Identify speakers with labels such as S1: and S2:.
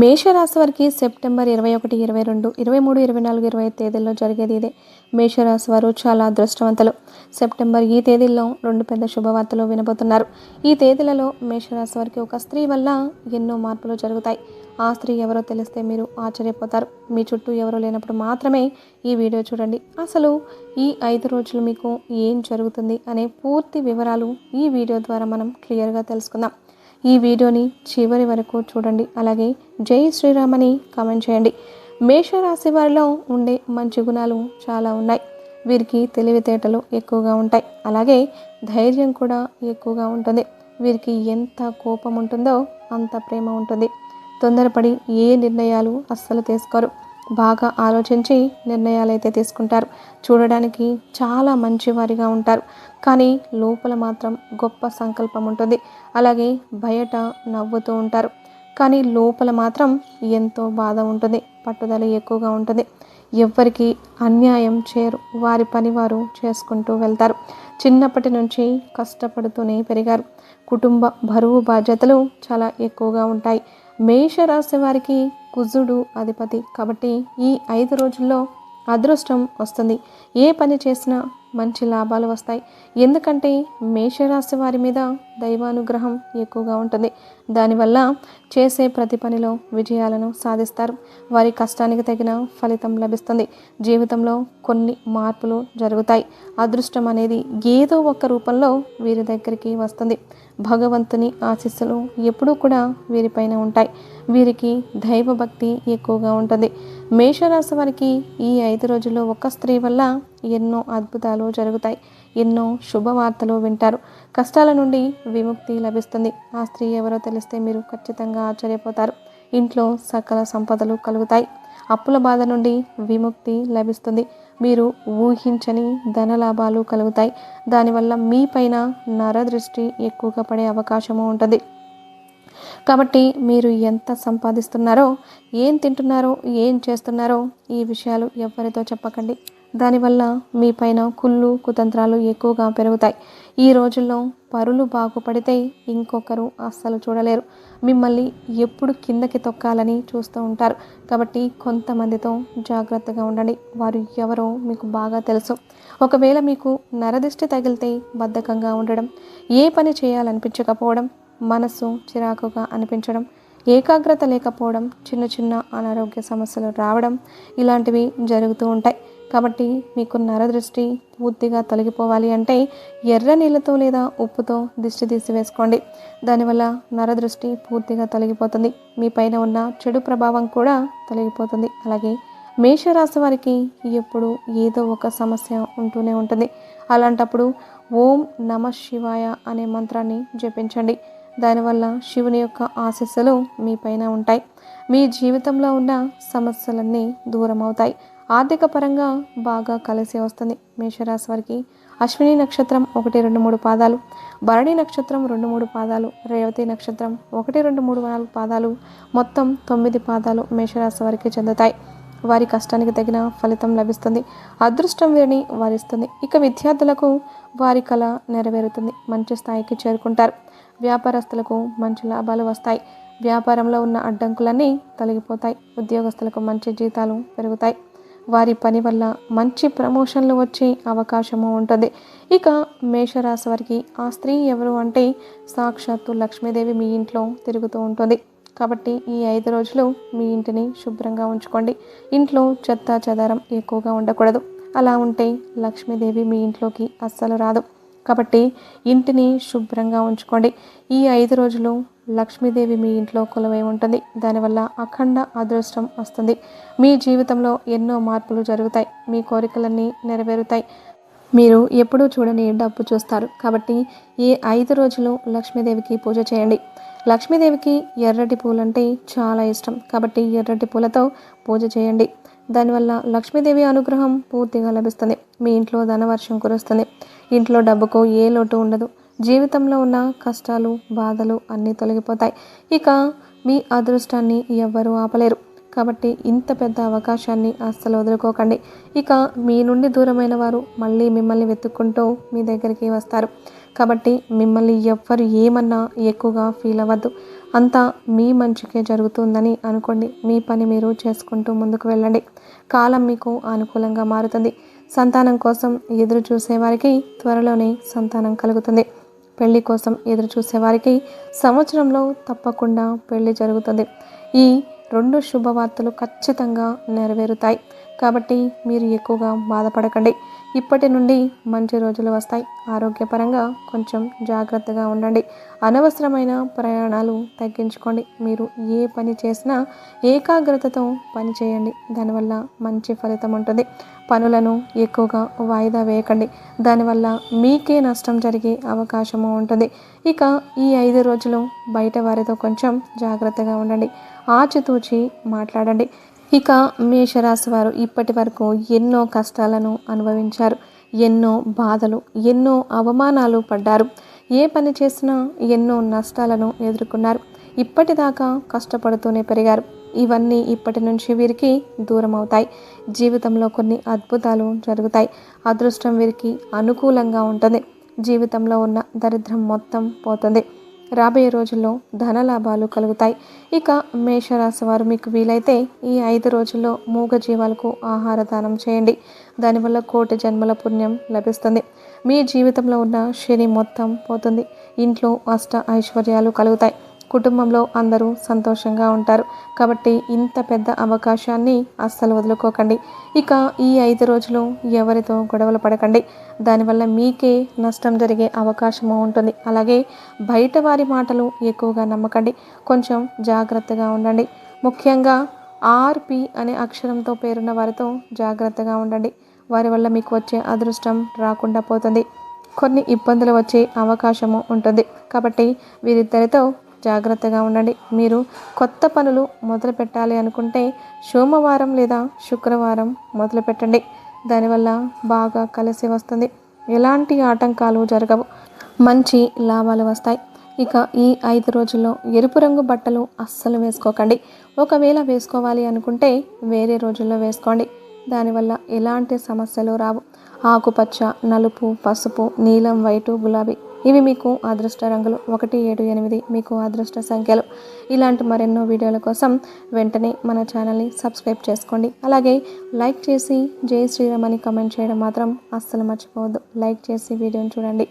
S1: మేషరాశి వారికి సెప్టెంబర్ ఇరవై ఒకటి ఇరవై రెండు ఇరవై మూడు ఇరవై నాలుగు ఇరవై ఐదు తేదీల్లో జరిగేది ఇదే. మేషరాశి వారు చాలా అదృష్టవంతులు. సెప్టెంబర్ ఈ తేదీల్లో రెండు పెద్ద శుభవార్తలు వినబోతున్నారు. ఈ తేదీలలో మేషరాశి వారికి ఒక స్త్రీ వల్ల ఎన్నో మార్పులు జరుగుతాయి. ఆ స్త్రీ ఎవరో తెలిస్తే మీరు ఆశ్చర్యపోతారు. మీ చుట్టూ ఎవరో లేనప్పుడు మాత్రమే ఈ వీడియో చూడండి. అసలు ఈ ఐదు రోజులు మీకు ఏం జరుగుతుంది అనే పూర్తి వివరాలు ఈ వీడియో ద్వారా మనం క్లియర్గా తెలుసుకుందాం. ఈ వీడియోని చివరి వరకు చూడండి. అలాగే జై శ్రీరామని కామెంట్ చేయండి. మేషరాశి వారిలో ఉండే మంచి గుణాలు చాలా ఉన్నాయి. వీరికి తెలివితేటలు ఎక్కువగా ఉంటాయి. అలాగే ధైర్యం కూడా ఎక్కువగా ఉంటుంది. వీరికి ఎంత కోపం ఉంటుందో అంత ప్రేమ ఉంటుంది. తొందరపడి ఏ నిర్ణయాలు అస్సలు తీసుకోరు. బాగా ఆలోచించి నిర్ణయాలు అయితే తీసుకుంటారు. చూడడానికి చాలా మంచివారిగా ఉంటారు. కానీ లోపల మాత్రం గొప్ప సంకల్పం ఉంటుంది. అలాగే బయట నవ్వుతూ ఉంటారు. కానీ లోపల మాత్రం ఎంతో బాధ ఉంటుంది. పట్టుదల ఎక్కువగా ఉంటుంది. ఎవ్వరికి అన్యాయం చేయరు. వారి పని వారు చేసుకుంటూ వెళ్తారు. చిన్నప్పటి నుంచి కష్టపడుతూనే పెరిగారు. కుటుంబ బరువు బాధ్యతలు చాలా ఎక్కువగా ఉంటాయి. మేషరాశి వారికి కుజుడు అధిపతి. కాబట్టి ఈ ఐదు రోజుల్లో అదృష్టం వస్తుంది. ఏ పని చేసినా మంచి లాభాలు వస్తాయి. ఎందుకంటే మేషరాశి వారి మీద దైవానుగ్రహం ఎక్కువగా ఉంటుంది. దానివల్ల చేసే ప్రతి పనిలో విజయాలను సాధిస్తారు. వారి కష్టానికి తగిన ఫలితం లభిస్తుంది. జీవితంలో కొన్ని మార్పులు జరుగుతాయి. అదృష్టం అనేది ఏదో ఒక రూపంలో వీరి దగ్గరికి వస్తుంది. భగవంతుని ఆశీస్సులు ఎప్పుడూ కూడా వీరిపైన ఉంటాయి. వీరికి దైవభక్తి ఎక్కువగా ఉంటుంది. మేషరాశి వారికి ఈ ఐదు రోజుల్లో ఒక స్త్రీ వల్ల ఎన్నో అద్భుతాలు జరుగుతాయి. ఎన్నో శుభవార్తలు వింటారు. కష్టాల నుండి విముక్తి లభిస్తుంది. ఆ స్త్రీ ఎవరో తెలిస్తే మీరు ఖచ్చితంగా ఆశ్చర్యపోతారు. ఇంట్లో సకల సంపదలు కలుగుతాయి. అప్పుల బాధ నుండి విముక్తి లభిస్తుంది. మీరు ఊహించని ధన లాభాలు కలుగుతాయి. దానివల్ల మీ పైన నరదృష్టి ఎక్కువగా పడే అవకాశము ఉంటుంది. కాబట్టి మీరు ఎంత సంపాదిస్తున్నారో ఏం తింటున్నారో ఏం చేస్తున్నారో ఈ విషయాలు ఎవరితో చెప్పకండి. దానివల్ల మీ పైన కుళ్ళు కుతంత్రాలు ఎక్కువగా పెరుగుతాయి. ఈ రోజుల్లో పరులు బాగుపడితే ఇంకొకరు అస్సలు చూడలేరు. మిమ్మల్ని ఎప్పుడు కిందకి తొక్కాలని చూస్తూ ఉంటారు. కాబట్టి కొంతమందితో జాగ్రత్తగా ఉండండి. వారు ఎవరో మీకు బాగా తెలుసు. ఒకవేళ మీకు నరదిష్టి తగిలితే బద్ధకంగా ఉండడం ఏ పని చేయాలనిపించకపోవడం మనస్సు చిరాకుగా అనిపించడం ఏకాగ్రత లేకపోవడం చిన్న చిన్న అనారోగ్య సమస్యలు రావడం ఇలాంటివి జరుగుతూ ఉంటాయి. కాబట్టి మీకు నరదృష్టి పూర్తిగా తొలగిపోవాలి అంటే ఎర్ర నీళ్ళతో లేదా ఉప్పుతో దిష్టి తీసివేసుకోండి. దానివల్ల నరదృష్టి పూర్తిగా తొలగిపోతుంది. మీ పైన ఉన్న చెడు ప్రభావం కూడా తొలగిపోతుంది. అలాగే మేషరాశి వారికి ఎప్పుడు ఏదో ఒక సమస్య ఉంటూనే ఉంటుంది. అలాంటప్పుడు ఓం నమ శివాయ అనే మంత్రాన్ని జపించండి. దానివల్ల శివుని యొక్క ఆశీస్సులు మీ పైన ఉంటాయి. మీ జీవితంలో ఉన్న సమస్యలన్నీ దూరం అవుతాయి ఆర్థిక పరంగా బాగా కలిసి వస్తుంది మేషరాశి వారికి. అశ్విని నక్షత్రం ఒకటి రెండు మూడు పాదాలు. భరణి నక్షత్రం రెండు మూడు పాదాలు. రేవతి నక్షత్రం ఒకటి రెండు మూడు నాలుగు పాదాలు. మొత్తం తొమ్మిది పాదాలు మేషరాశి వారికి చెందుతాయి. వారి కష్టానికి తగిన ఫలితం లభిస్తుంది. అదృష్టం వీరిని వారిస్తుంది. ఇక విద్యార్థులకు వారి కళ నెరవేరుతుంది. మంచి స్థాయికి చేరుకుంటారు. వ్యాపారస్తులకు మంచి లాభాలు వస్తాయి. వ్యాపారంలో ఉన్న అడ్డంకులన్నీ తొలగిపోతాయి. ఉద్యోగస్తులకు మంచి జీతాలు పెరుగుతాయి. వారి పని వల్ల మంచి ప్రమోషన్లు వచ్చే అవకాశము ఉంటుంది. ఇక మేషరాశి వారికి ఆ స్త్రీ ఎవరు అంటే సాక్షాత్తు లక్ష్మీదేవి మీ ఇంట్లో తిరుగుతూ ఉంటుంది. కాబట్టి ఈ ఐదు రోజులు మీ ఇంటిని శుభ్రంగా ఉంచుకోండి. ఇంట్లో చెత్త చెదారం ఎక్కువగా ఉండకూడదు. అలా ఉంటే లక్ష్మీదేవి మీ ఇంట్లోకి అస్సలు రాదు. కాబట్టి ఇంటిని శుభ్రంగా ఉంచుకోండి. ఈ ఐదు రోజులు లక్ష్మీదేవి మీ ఇంట్లో కులమై ఉంటుంది. దానివల్ల అఖండ అదృష్టం వస్తుంది. మీ జీవితంలో ఎన్నో మార్పులు జరుగుతాయి. మీ కోరికలన్నీ నెరవేరుతాయి. మీరు ఎప్పుడూ చూడని డబ్బు చూస్తారు. కాబట్టి ఈ ఐదు రోజులు లక్ష్మీదేవికి పూజ చేయండి. లక్ష్మీదేవికి ఎర్రటి పూలంటే చాలా ఇష్టం. కాబట్టి ఎర్రటి పూలతో పూజ చేయండి. దానివల్ల లక్ష్మీదేవి అనుగ్రహం పూర్తిగా లభిస్తుంది. మీ ఇంట్లో ధనవర్షం కురుస్తుంది. ఇంట్లో డబ్బుకు ఏ లోటు ఉండదు. జీవితంలో ఉన్న కష్టాలు బాధలు అన్నీ తొలగిపోతాయి. ఇక మీ అదృష్టాన్ని ఎవ్వరూ ఆపలేరు. కాబట్టి ఇంత పెద్ద అవకాశాన్ని అస్సలు వదులుకోకండి. ఇక మీ నుండి దూరమైన వారు మళ్ళీ మిమ్మల్ని వెతుక్కుంటూ మీ దగ్గరికి వస్తారు. కాబట్టి మిమ్మల్ని ఎవ్వరు ఏమన్నా ఎక్కువగా ఫీల్ అవ్వద్దు. అంతా మీ మంచికే జరుగుతుందని అనుకోండి. మీ పని మీరు చేసుకుంటూ ముందుకు వెళ్ళండి. కాలం మీకు అనుకూలంగా మారుతుంది. సంతానం కోసం ఎదురు చూసేవారికి త్వరలోనే సంతానం కలుగుతుంది. పెళ్ళి కోసం ఎదురు చూసేవారికి సంవత్సరంలో తప్పకుండా పెళ్ళి జరుగుతుంది. ఈ రెండు శుభవార్తలు ఖచ్చితంగా నెరవేరుతాయి. కాబట్టి మీరు ఎక్కువగా బాధపడకండి. ఇప్పటి నుండి మంచి రోజులు వస్తాయి. ఆరోగ్యపరంగా కొంచెం జాగ్రత్తగా ఉండండి. అనవసరమైన ప్రయాణాలు తగ్గించుకోండి. మీరు ఏ పని చేసినా ఏకాగ్రతతో పని చేయండి. దానివల్ల మంచి ఫలితం ఉంటుంది. పనులను ఎక్కువగా వాయిదా వేయకండి. దానివల్ల మీకే నష్టం జరిగే అవకాశము ఉంటుంది. ఇక ఈ ఐదు రోజులు బయట వారితో కొంచెం జాగ్రత్తగా ఉండండి. ఆచితూచి మాట్లాడండి. ఇక మేషరాశి వారు ఇప్పటి వరకు ఎన్నో కష్టాలను అనుభవించారు. ఎన్నో బాధలు ఎన్నో అవమానాలు పడ్డారు. ఏ పని చేసినా ఎన్నో నష్టాలను ఎదుర్కొన్నారు. ఇప్పటిదాకా కష్టపడుతూనే పెరిగారు. ఇవన్నీ ఇప్పటి నుంచి వీరికి దూరం అవుతాయి జీవితంలో కొన్ని అద్భుతాలు జరుగుతాయి. అదృష్టం వీరికి అనుకూలంగా ఉంటుంది. జీవితంలో ఉన్న దరిద్రం మొత్తం పోతుంది. రాబోయే రోజుల్లో ధన లాభాలు కలుగుతాయి. ఇక మేషరాశి వారు మీకు వీలైతే ఈ ఐదు రోజుల్లో మూగ జీవాలకు ఆహార దానం చేయండి. దానివల్ల కోటి జన్మల పుణ్యం లభిస్తుంది. మీ జీవితంలో ఉన్న శని మొత్తం పోతుంది. ఇంట్లో అష్ట ఐశ్వర్యాలు కలుగుతాయి. కుటుంబంలో అందరూ సంతోషంగా ఉంటారు. కాబట్టి ఇంత పెద్ద అవకాశాన్ని అస్సలు వదులుకోకండి. ఇక ఈ ఐదు రోజులు ఎవరితో గొడవలు పడకండి. దానివల్ల మీకే నష్టం జరిగే అవకాశము ఉంటుంది. అలాగే బయట వారి మాటలు ఎక్కువగా నమ్మకండి. కొంచెం జాగ్రత్తగా ఉండండి. ముఖ్యంగా ఆర్పి అనే అక్షరంతో పేరున్న వారితో జాగ్రత్తగా ఉండండి. వారి వల్ల మీకు వచ్చే అదృష్టం రాకుండా పోతుంది. కొన్ని ఇబ్బందులు వచ్చే అవకాశము ఉంటుంది. కాబట్టి వీరిద్దరితో జాగ్రత్తగా ఉండండి. మీరు కొత్త పనులు మొదలు పెట్టాలి అనుకుంటే సోమవారం లేదా శుక్రవారం మొదలు పెట్టండి దానివల్ల బాగా కలిసి వస్తుంది. ఎలాంటి ఆటంకాలు జరగవు. మంచి లాభాలు వస్తాయి. ఇక ఈ ఐదు రోజుల్లో ఎరుపు రంగు బట్టలు అస్సలు వేసుకోకండి. ఒకవేళ వేసుకోవాలి అనుకుంటే వేరే రోజుల్లో వేసుకోండి. దానివల్ల ఎలాంటి సమస్యలు రావు. ఆకుపచ్చ నలుపు పసుపు నీలం వైటు గులాబీ ఇవి మీకు అదృష్ట రంగులు. ఒకటి ఏడు ఎనిమిది మీకు అదృష్ట సంఖ్యలు. ఇలాంటి మరెన్నో వీడియోల కోసం వెంటనే మన ఛానల్ని సబ్స్క్రైబ్ చేసుకోండి. అలాగే లైక్ చేసి జై శ్రీరామ్ అని కమెంట్ చేయడం మాత్రం అస్సలు మర్చిపోవద్దు. లైక్ చేసి వీడియోని చూడండి.